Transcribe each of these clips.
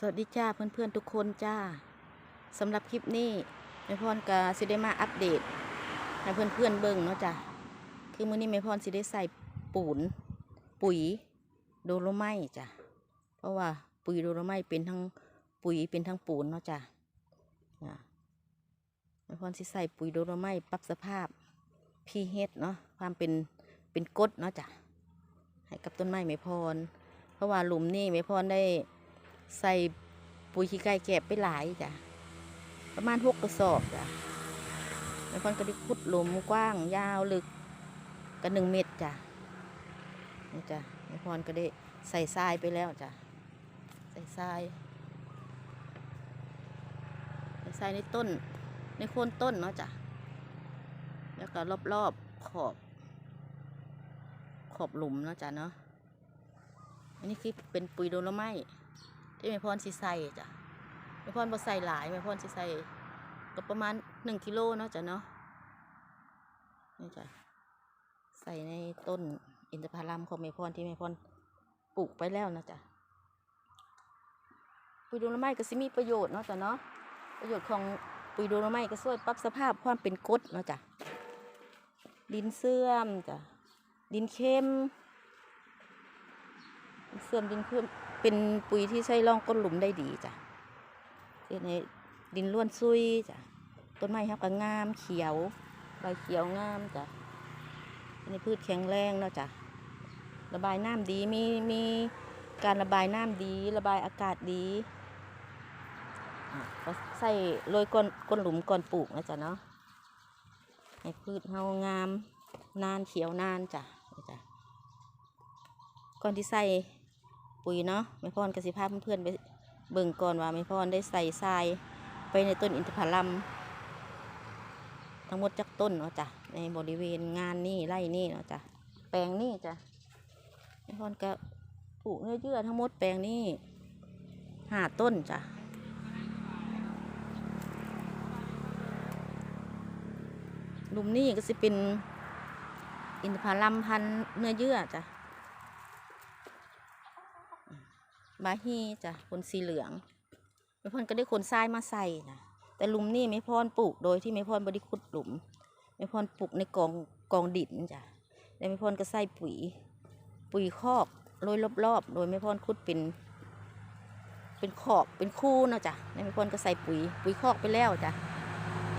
สวัสดีจ้าเพื่อนๆทุกคนจ้าสำหรับคลิปนี้แม่พรกาสิได้มาอัปเดตให้เพื่อนๆเบิ่งเนาะจ้ะคือมื้อนี้แม่พรสิได้ใส่ปูนปุ๋ยโดโลไมจ้ะเพราะว่าปุ๋ยโดโลไมเป็นทั้งปุ๋ยเป็นทั้งปูนเนาะจ้ะอ่าแม่พรสิใส่ปุ๋ยโดโลไมปรับสภาพ pH เฮดเนาะความเป็นเป็นกดเนาะจ้ะให้กับต้นไม้แม่พรเพราะว่าหลุมนี่แม่พรได้ ใส่ปุ๋ยขี้ไก่แกบไปหลายจ้ะ ประมาณหกกระสอบจ้ะแล้วคนก็ได้ขุดหลุมกว้าง ยาวลึกกันหนึ่งเมตรจ้ะนี่จ้ะแม่พรก็ได้ใส่ทรายไปแล้วจ้ะ ใส่ทรายใส่ทรายในต้น ในโคนต้นเนาะจ้ะ แล้วก็รอบๆขอบ ขอบหลุมเนาะจ้ะเนาะ อันนี้คือเป็นปุ๋ยโดโลไมต์ ที่แม่พรสิใส่จ้ะแม่พรบ่ใส่หลายแม่พรสิใส่ก็ประมาณหนึ่งกิโลเนาะจ้ะเนาะนี่จ้ะใส่ในต้นอินทผลัมของแม่พรที่แม่พรปลูกไปแล้วนะจ้ะปุ๋ยดโลไม้ก็สิมีประโยชน์เนาะจ้ะเนาะประโยชน์ของปุ๋ยดโลไม้ก็ช่วยปรับสภาพความเป็นกรดเนาะจ้ะดินเสื่อมจ้ะดินเข้มเสื่อมดินเข้ม เป็นปุ๋ยที่ใช้ร่องก้นหลุมได้ดีจ้ะเในดินล้วนซุยจ้ะต้นไม้ครับก็งามเขียวใบเขียวงามจ้ะอันนี้พืชแข็งแรงเนาะจ้ะระบายน้ำดีมีมีการระบายน้ำดี ระบายอากาศดีอะก็ใส่โรยก้นก้นหลุมก่อนปลูกนะจ๊ะเนาะให้พืชเฮางามนานเขียวนานจ้ะจ้ะก่อนที่ใส่ ปุ๋ยเนาะแม่พรกสิภาพเพื่อนๆไปเบิ่งก่อนว่าแม่พรได้ใส่ทรายไปในต้นอินทผลัมทั้งหมดจักต้นเนาะจ้ะในบริเวณงานนี่ไร่นี่เนาะจ้ะแปลงนี่จ้ะแม่พรก็ปลูกเนื้อเยื่อทั้งหมดแปลงนี่หาต้นจ้ะหลุมนี่ก็สิเป็นอินทผลัมพันเนื้อเยื่อจ้ะ บาฮีจ้ะคนสีเหลืองแม่พรก็ได้ขนทรายมาใส่จ้ะแต่หลุมนี่แม่พรปลูกโดยที่แม่พรบริขุดหลุมแม่พรปลูกในกองกองดินจ้ะแล้วแม่พรก็ใส่ปุ๋ย ปุ๋ยคอกโรยรอบๆ โดยแม่พรขุดเป็น เป็นขอบเป็นคู่นะจ้ะแล้วแม่พรก็ใส่ปุ๋ย ปุ๋ยคอกไปแล้วจ้ะ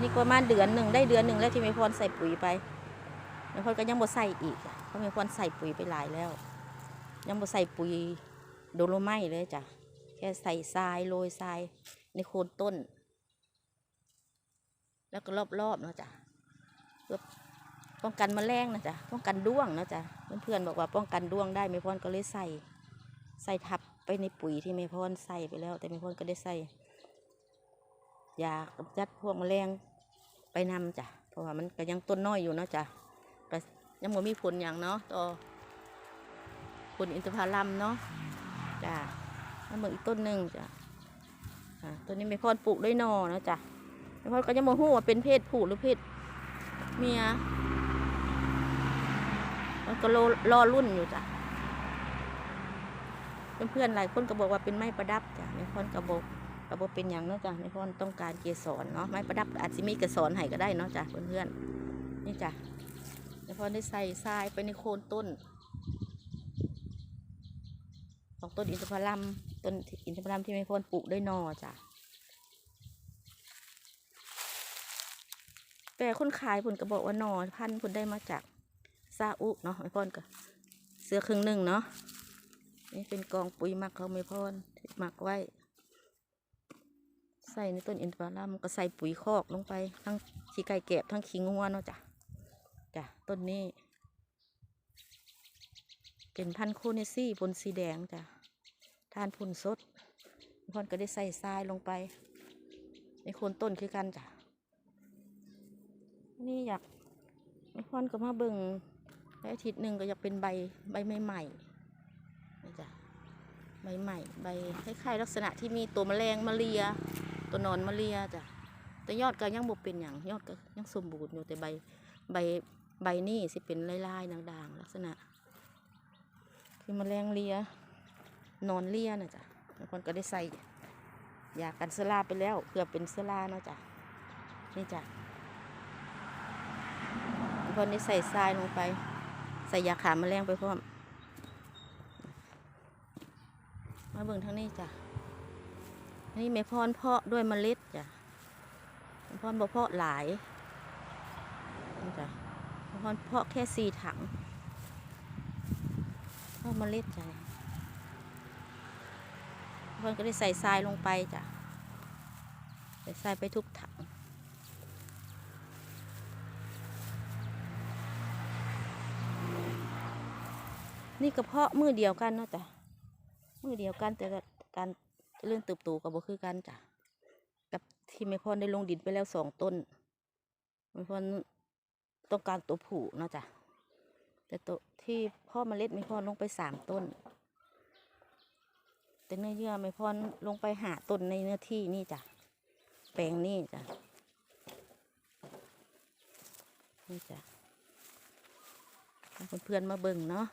นี่ประมาณเดือนหนึ่งได้เดือนหนึ่งแล้วที่แม่พรใส่ปุ๋ยไปแม่พรก็ยังบ่ใส่อีกเพราะแม่พรใส่ปุ๋ยไปหลายแล้ว ยังบ่ใส่ปุ๋ย โดโลไมต์เลยจ้ะ แค่ใส่ทรายโรยทรายในโคนต้น แล้วก็รอบๆเนาะจ้ะเพื่อป้องกันแมลงนะจ้ะป้องกันด้วงนะจ้ะเพื่อนๆบอกว่าป้องกันด้วงได้แม่พรก็เลยใส่ ใส่ทับไปในปุ๋ยที่แม่พรใส่ไปแล้ว แต่แม่พรก็ได้ใส่ยากำจัดพวกแมลงไปนำจ้ะ เพราะว่ามันก็ยังต้นน้อยอยู่เนาะจ้ะก็ยังไม่มีผลอย่างเนาะต่อผลอินทผลัมเนาะ จ้ะแล้วเหมืออีกต้นหนึ่งจ้ะต้นนี้ไม่พรปลูกด้วยนอนะจ้ะไม่พรก็ยังโมโหว่าเป็นเพศผู้หรือเพศเมีย มันก็รอรอรุ่นอยู่จ้ะเพื่อนๆหลายคนก็บอกว่าเป็นไม้ประดับจ้ะไม่พรกระบอกกระบอกเป็นอย่างเนาะจ้ะไม่พรต้องการเกสรเนาะไม้ประดับอาจจะมีเกสรให้ก็ได้เนาะจ้ะเพื่อนๆนี่จ้ะไม่พรได้ใส่ทรายไปในโคนต้น ของ ต้นอินทผลัมต้นอินทผลัมที่ไม่พ้นปลูกด้วยนอจ้ะแต่คนขายผลก็บอกว่านอพันธุ์ผลได้มาจากซาอุเนาะไม่พ้นก็เสื้อครึ่งหนึ่งเนาะนี่เป็นกองปุ๋ยหมักเขาไม่พ้นหมักไว้ ใส่ในต้นอินทผลัมก็ใส่ปุ๋ยคอกลงไป ทั้งขี้ไก่แกบทั้งขี้งัวเนาะจ้ะจ้ะต้นนี้เป็นพันธุ์โคเนซี่บนสีแดงจ้ะ ทานผุนสดพอนก็ได้ใส่ทรายลงไป ในโคนต้นคือกันจ้ะ นี่อยากไม่พอนก็มาเบิ่งได้อาทิตย์หนึ่งก็อยากเป็นใบใบใหม่ๆนี่จ้ะใบใหม่ใบคล้ายๆลักษณะที่มีตัวแมลงมาเรีย ตัวนอนมาเรียจ้ะแต่ยอดก็ยังบ่เป็นอย่างยอดก็ยังสมบูรณ์อยู่แต่ใบใบใบนี่สิเป็นลายๆด่างๆลักษณะ คือแมลงเลีย นอนเลียนะจ๊ะบางคนก็ได้ใส่ยากันเซราไปแล้วเพื่อเป็นเซราเนาะจ้ะนี่จ้ะพอนี้ใส่ทรายลงไป ใส่ยาขาแมลงไปพร้อมมาเบิ่งทางนี้จ้ะนี่เมพรเพาะด้วยเมล็ดจ้ะเมพรบ่เพาะหลายนี่จ้ะเมพรเพาะแค่สี่ถังเพาะเมล็ดจ้ะ เมพรก็ได้ใส่ทรายลงไปจ้ะ ใส่ทรายไปทุกถังนี่กระเพาะมือเดียวกันเนาะจ้ะมือเดียวกันแต่การเจริญเติบโตกับบ่คือกันจ้ะกับที่แม่พรได้ลงดินไปแล้วสองต้นแม่พรต้องการตัวผู้เนาะจ้ะแต่ตัวที่พ่อเมล็ดแม่พรลงไปสามต้น แต่เนื้อเยื่อแม่พรลงไปหาต้นในเนื้อที่นี่จ้ะ แปลงนี่จ้ะ นี่จ้ะให้เพื่อนๆมาเบิ่งเนาะ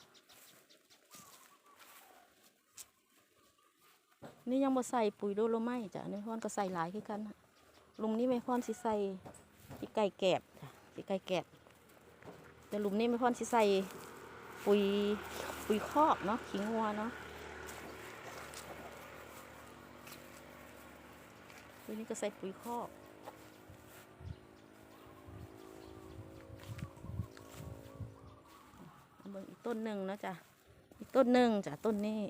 นี่ยังบ่ใส่ปุ๋ยโดโลไม้จ้ะในพรก็ใส่หลายคือกันหลุมนี้ไม่พรสิใส่ที่ไก่แกบจ้ะที่ไก่แกบแต่หลุมนี้ไม่พรสิใส่ปุ๋ยปุ๋ยคอกเนาะขิงวัวเนาะ ปุ๋ยนี้ก็ใส่ปุ๋ยคอกเบิ่งอีกต้นหนึ่งนะจ้ะอีกต้นหนึ่งจ้ะต้นนี้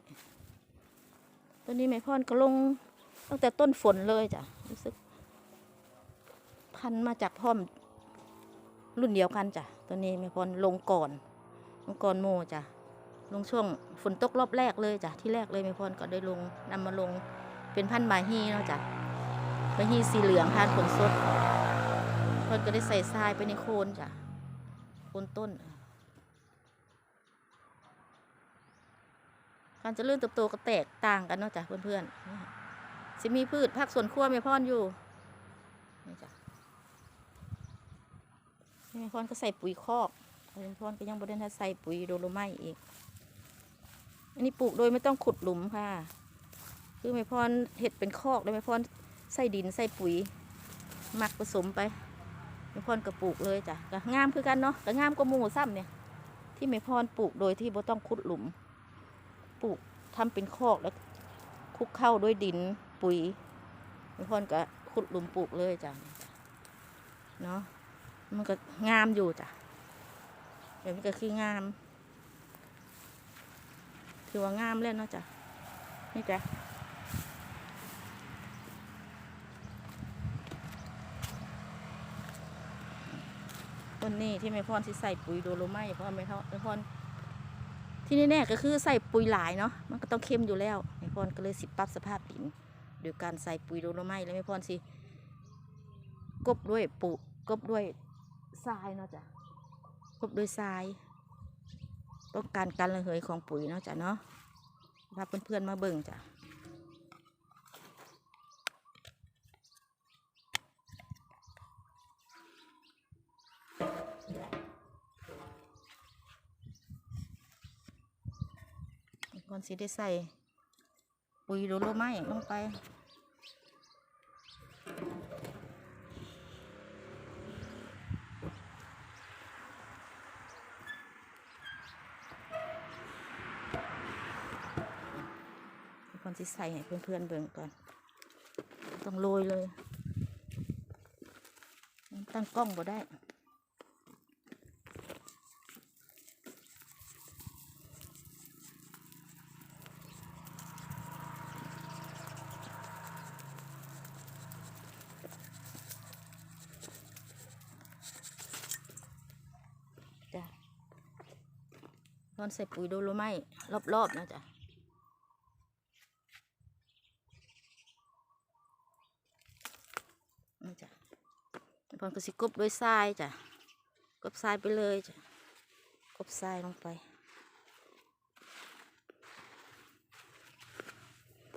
ต้นนี้ไม่พรก็ลงตั้งแต่ต้นฝนเลยจ้ะรู้สึก พันมาจากพ่อมรุ่นเดียวกันจ้ะตัวนี้ไม่พรลงก่อนลงก่อนโมจ้ะลงช่วงฝนตกรอบแรกเลยจ้ะที่แรกเลยไม่พรก็ได้ลงนำมาลงเป็นพันธุ์มาฮีเนาะจ้ะ มาฮีสีเหลืองทานผลสดเพิ่นก็ได้ใส่ทรายไปในโคนจ้ะโคนต้น การจะเลื่อนเติบโตก็แตกต่างกันเนาะจ้ะเพื่อนๆนี่สิมีพืชผักสวนครัวไม่พรอยู่นี่จ้ะนี่แม่พรก็ใส่ปุ๋ยคอกแม่พรก็ยังบริเวณใส่ปุ๋ยโดโลไมอีก อันนี้ปลูกโดยไม่ต้องขุดหลุมค่ะ คือแม่พรเห็ดเป็นคอกเลยแม่พร ใส่ดินใส่ปุ๋ยหมักผสมไปแม่พรก็ปลูกเลยจ้ะก็งามคือกันเนาะก็งามกว่ามูซ้ำเนี่ย ที่แม่พรปลูกโดยที่บ่ต้องขุดหลุม ปลูกทำเป็นคอกแล้วคุกเข้าด้วยดินปุ๋ยบางคนก็ขุดหลุมปลูกเลยจ้ะเนาะมันก็งามอยู่จ้ะแบบนี้ก็คืองาม ถือว่างามแล้วเนาะจ้ะนี่จ้ะ ต้นนี้ที่แม่พรสิใส่ปุ๋ยโดโลไม้เพราะแม่พรแม่พรที่แน่ๆก็คือใส่ปุ๋ยหลายเนาะมันก็ต้องเข้มอยู่แล้วแม่พรก็เลยสิปรับสภาพดินโดยการใส่ปุ๋ยโดโลไม้แล้วแม่พรสิกบด้วยปุกบด้วยทรายเนาะจ้ะกบด้วยทรายต้องการการระเหยของปุ๋ยเนาะจ้ะเนาะพาเพื่อนๆมาเบิ่งจ้ะ ก่อนสิได้ใส่ ปุ๋ยโดโลไม้ลงไปก่อนสิใส่ให้เพื่อนๆเบิ่งก่อนต้องโรยเลย ตั้งกล้องบ่ได้ นอนใส่ปุ๋ยโดโลไม้รอบๆนะจ๊ะนี่จ้ะพอนก็สิกบด้วยทรายจ้ะกบทรายไปเลยจ้ะกบทรายลงไป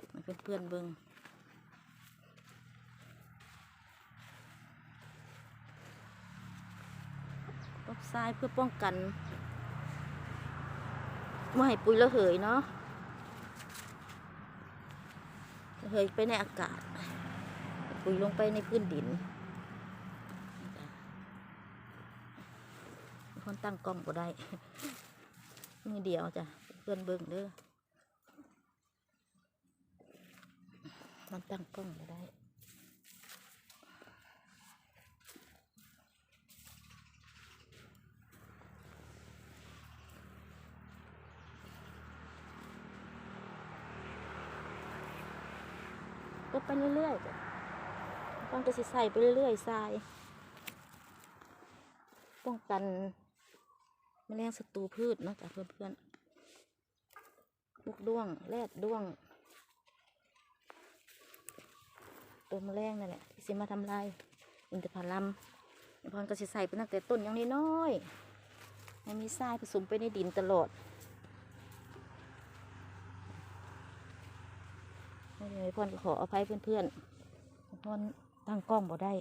ให้เพื่อนๆเบิงกบทรายเพื่อป้องกัน ไม่ให้ปุ๋ยระเหยเนาะเฮยไปในอากาศ ปุ๋ยลงไปในพื้นดินคนตั้งกล้องบ่ได้ มือเดียวจ้ะ เพื่อนเบิ่งเด้อมันตั้งกล้องบ่ได้ ไปเรื่อยๆจ้ะต้องจะสิใส่ไปเรื่อยๆทรายป้องกันแมลงศัตรูพืชเนาะจ้ะเพื่อนๆลูกด้วงแรดด้วง ตัวแมลงนั่นแหละที่สิมาทำลายอินทผลัมพรก็สิใส่ไปตั้งแต่ต้นอย่างน้อยๆให้มีทรายผสมไปในดินตลอด ไม่เลยพ่อนก็ขออภัยเพื่อนๆพ่อนตั้งกล้องบ่ได้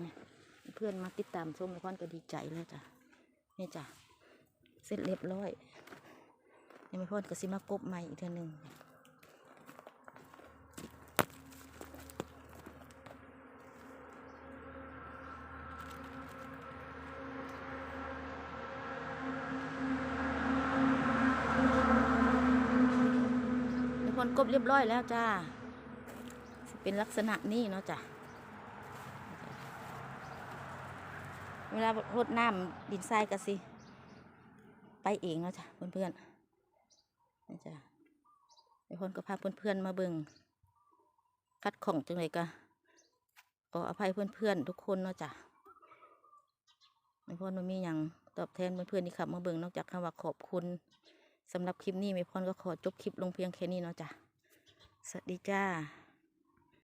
นะเพื่อนมาติดตามชมพ่อนก็ดีใจแล้วจ้ะนี่จ้ะเสร็จเรียบร้อยยังไม่พ่อนก็สิมากบใหม่อีกเทื่อนึงไม่พ่อน กบเรียบร้อยแล้วจ้า เป็นลักษณะนี้เนาะจ้ะ เวลารดน้ำดินทรายก็สิ ไปเองเนาะจ้ะเพื่อนๆนี่จ้ะไอ้คนก็พาเพื่อนๆมาเบิ่งคัดของจังเลยกะขออภัยเพื่อนๆทุกคนเนาะจ้ะไม่พอนมันมีอย่างตอบแทนเพื่อนๆที่ขับมาเบิ่งนอกจากคำว่าขอบคุณสำหรับคลิปนี้ไม่พรก็ขอจบคลิปลงเพียงแค่นี้เนาะจ้ะ สวัสดีจ้า